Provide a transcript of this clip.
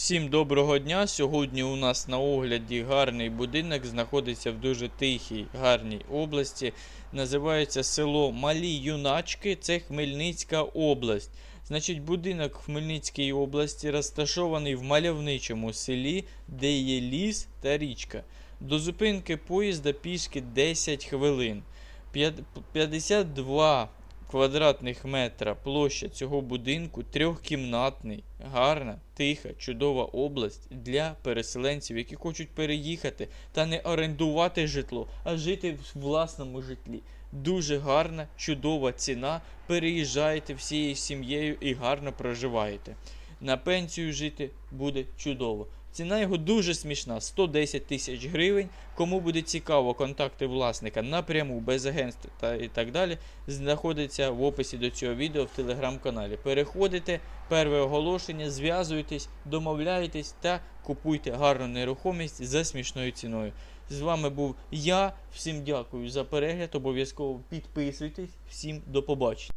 Всім доброго дня. Сьогодні у нас на огляді гарний будинок, знаходиться в дуже тихій, гарній області. Називається село Малі Юначки, це Хмельницька область. Значить, будинок в Хмельницькій області розташований в мальовничому селі, де є ліс та річка. До зупинки поїзда пішки 10 хвилин. 52 квадратних метра площа цього будинку трьохкімнатний, гарна, тиха, чудова область для переселенців, які хочуть переїхати та не орендувати житло, а жити в власному житлі. Дуже гарна, чудова ціна. Переїжджаєте всією сім'єю і гарно проживаєте. На пенсію жити буде чудово. Ціна його дуже смішна 110 тисяч гривень. Кому буде цікаво, контакти власника напряму, без агентств та і так далі, знаходиться в описі до цього відео в телеграм-каналі. Переходите, перше оголошення, зв'язуйтесь, домовляєтесь та купуйте гарну нерухомість за смішною ціною. З вами був я. Всім дякую за перегляд. Обов'язково підписуйтесь. Всім до побачення.